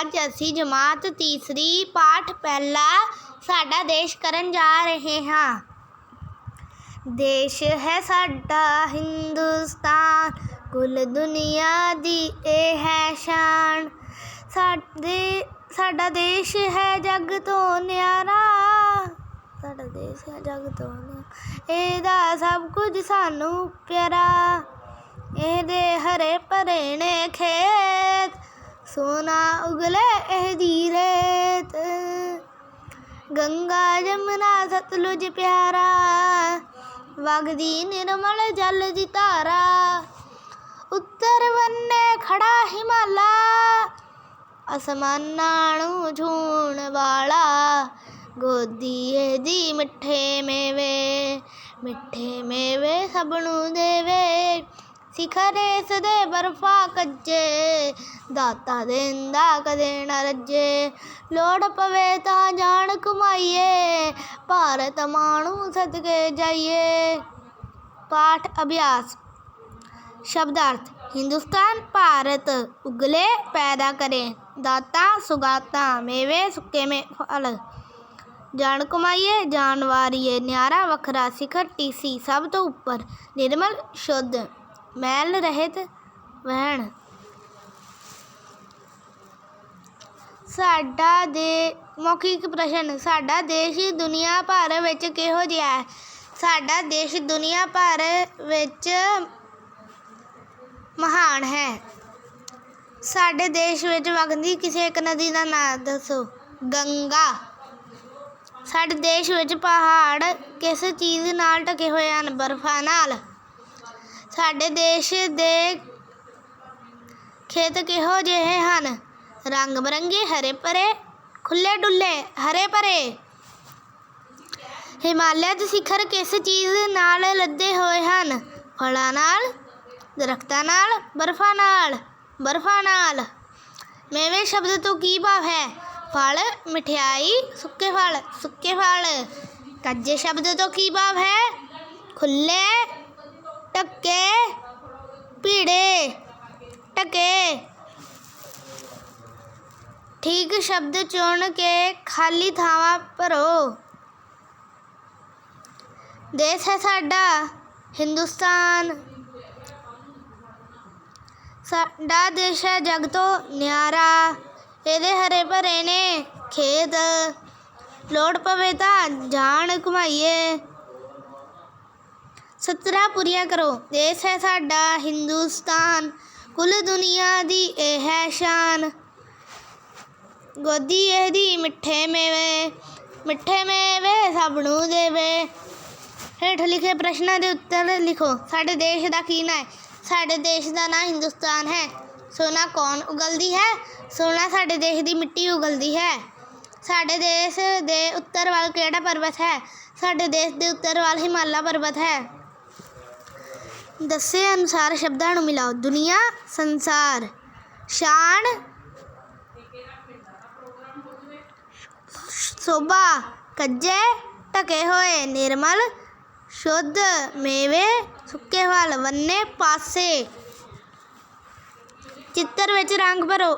ਅੱਜ ਅਸੀਂ ਜਮਾਤ ਤੀਸਰੀ ਪਾਠ ਪਹਿਲਾ ਸਾਡਾ ਦੇਸ਼ ਕਰਨ ਜਾ ਰਹੇ ਹਾਂ। ਦੇਸ਼ ਹੈ ਸਾਡਾ ਹਿੰਦੁਸਤਾਨ, ਕੁੱਲ ਦੁਨੀਆ ਦੀ ਇਹ ਹੈ ਸ਼ਾਨ। ਸਾਡੇ, ਸਾਡਾ ਦੇਸ਼ ਹੈ ਜੱਗ ਤੋਂ ਨਿਆਰਾ। ਸਾਡਾ ਦੇਸ਼ ਹੈ ਜੱਗ ਤੋਂ ਨਿਆਰਾ। ਇਹਦਾ ਸਭ ਕੁਝ ਸਾਨੂੰ ਪਿਆਰਾ। ਇਹਦੇ ਹਰੇ ਭਰੇ ਨੇ ਖੇਤ ਸੋਨਾ ਉਗਲੇ ਇਹਦੀ ਰੇਤ। ਗੰਗਾ, ਜਮਨਾ, ਸਤਲੁਜ ਪਿਆਰਾ। ਵਗਦੀ ਨਿਰਮਲ ਜਲ ਦੀ ਧਾਰਾ। ਉੱਤਰ ਬੰਨੇ ਖੜਾ ਹਿਮਾਲਾ। ਅਸਮਾਨਾਂ ਨੂੰ ਛੂਣ ਵਾਲਾ। ਗੋਦੀ ਇਹਦੀ ਮਿੱਠੇ ਮੇਵੇ ਮਿੱਠੇ ਮੇਵੇ ਸਭ ਨੂੰ ਦੇਵੇ। ਸਿਖਰ ਸਿਖਰੇ ਸਦੇ ਬਰਫਾ ਕੱਜੇ, ਦਾਤਾ ਦੇਂਦਾ ਕਦੇ ਨਾ ਰੱਜੇ। ਲੋੜ ਪਵੇ ਤਾਂ ਜਾਣ ਕਮਾਈਏ, ਭਾਰਤ ਮਾਣੂ ਸਦਕੇ ਜਾਈਏ। ਪਾਠ ਅਭਿਆਸ। ਸ਼ਬਦਾਰਥ, ਹਿੰਦੁਸਤਾਨ ਭਾਰਤ ਉਗਲੇ ਪੈਦਾ ਕਰੇ। ਦਾਤਾ ਸੁਗਾਤਾ ਮੇਵੇ ਸੁੱਕੇ ਮੇ ਫਲ। ਜਾਣ ਕਮਾਈਏ ਜਾਨ ਵਾਰੀਏ, ਨਿਆਰਾ ਵੱਖਰਾ ਸਿਖਰ ਟੀਸੀ ਸਭ ਤੋਂ ਉੱਪਰ। ਨਿਰਮਲ ਸ਼ੁੱਧ। ਮੈਲ ਰਹਿਤ ਵਹਿਣ। ਸਾਡਾ ਦੇ, ਮੌਖਿਕ ਪ੍ਰਸ਼ਨ, ਸਾਡਾ ਦੇਸ਼ ਦੁਨੀਆ ਭਰ ਵਿੱਚ ਕਿਹੋ ਜਿਹਾ ਹੈ? ਸਾਡਾ ਦੇਸ਼ ਦੁਨੀਆ ਭਰ ਵਿੱਚ ਮਹਾਨ ਹੈ। ਸਾਡੇ ਦੇਸ਼ ਵਿੱਚ ਵਗਦੀ ਕਿਸੇ ਇੱਕ ਨਦੀ ਦਾ ਨਾਮ ਦੱਸੋ? ਗੰਗਾ। ਸਾਡੇ ਦੇਸ਼ ਵਿੱਚ ਪਹਾੜ ਕਿਸ ਚੀਜ਼ ਨਾਲ ਢਕੇ ਹੋਏ ਹਨ? ਬਰਫ਼ਾਂ ਨਾਲ। ਸਾਡੇ ਦੇਸ਼ ਦੇ ਖੇਤ ਕਿਹੋ ਜਿਹੇ ਹਨ? ਰੰਗ ਬਰੰਗੇ, ਹਰੇ ਭਰੇ ਖੁੱਲੇ ਡੁੱਲੇ ਹਰੇ ਭਰੇ। ਹਿਮਾਲਿਆ ਦੇ ਸਿਖਰ ਕਿਸ ਚੀਜ਼ ਨਾਲ ਲੱਦੇ ਹੋਏ ਹਨ? ਫਲਾਂ ਨਾਲ, ਦਰਖਤਾਂ ਨਾਲ, ਬਰਫਾਂ ਨਾਲ ਬਰਫਾਂ ਨਾਲ। ਮੇਵੇ ਸ਼ਬਦ ਤੋਂ ਕੀ ਭਾਵ ਹੈ? ਫਲ, ਮਠਿਆਈ, ਸੁੱਕੇ ਫਲ ਸੁੱਕੇ ਫਲ। ਕੱਜੇ ਸ਼ਬਦ ਤੋਂ ਕੀ ਭਾਵ ਹੈ? ਖੁੱਲੇ ਟੱਕੇ ਭੀੜੇ, ਟਕੇ। ਠੀਕ ਸ਼ਬਦ ਚੁਣ ਕੇ ਖਾਲੀ ਥਾਵਾਂ ਭਰੋ। ਦੇਸ਼ ਹੈ ਸਾਡਾ ਹਿੰਦੁਸਤਾਨ। ਸਾਡਾ ਦੇਸ਼ ਹੈ ਜਗ ਤੋਂ ਨਿਆਰਾ। ਇਹਦੇ ਹਰੇ ਭਰੇ ਨੇ ਖੇਤ। ਲੋੜ ਪਵੇ ਤਾਂ ਜਾਣ ਘੁਮਾਈਏ। ਸਤਰਾ ਪੂਰੀਆਂ ਕਰੋ। ਦੇਸ਼ ਹੈ ਸਾਡਾ ਹਿੰਦੁਸਤਾਨ। ਕੁੱਲ ਦੁਨੀਆ ਦੀ ਇਹ ਹੈ ਸ਼ਾਨ। ਗੋਦੀ ਇਹਦੀ ਮਿੱਠੇ ਮੇਵੇ। ਮਿੱਠੇ ਮੇਵੇ ਸਭ ਨੂੰ ਦੇਵੇ। ਹੇਠ ਲਿਖੇ ਪ੍ਰਸ਼ਨਾਂ ਦੇ ਉੱਤਰ ਲਿਖੋ। ਸਾਡੇ ਦੇਸ਼ ਦਾ ਕੀ ਨਾਂ ਹੈ? ਸਾਡੇ ਦੇਸ਼ ਦਾ ਨਾਂ ਹਿੰਦੁਸਤਾਨ ਹੈ। ਸੋਨਾ ਕੌਣ ਉਗਲਦੀ ਹੈ? ਸੋਨਾ ਸਾਡੇ ਦੇਸ਼ ਦੀ ਮਿੱਟੀ ਉਗਲਦੀ ਹੈ। ਸਾਡੇ ਦੇਸ਼ ਦੇ ਉੱਤਰ ਵੱਲ ਕਿਹੜਾ ਪਰਬਤ ਹੈ? ਸਾਡੇ ਦੇਸ਼ ਦੇ ਉੱਤਰ ਵੱਲ ਹਿਮਾਲਾ ਪਰਬਤ ਹੈ। ਦੱਸੇ ਅਨੁਸਾਰ ਸ਼ਬਦਾਂ ਨੂੰ ਮਿਲਾਓ। ਦੁਨੀਆ, ਸੰਸਾਰ, ਸ਼ਾਨ, ਸੋਭਾ, ਕੱਜੇ, ਢਕੇ ਹੋਏ, ਨਿਰਮਲ, ਸ਼ੁੱਧ, ਮੇਵੇ, ਸੁੱਕੇ ਫਲ ਵੰਨੇ ਪਾਸੇ। ਚਿੱਤਰ ਵਿੱਚ ਰੰਗ ਭਰੋ।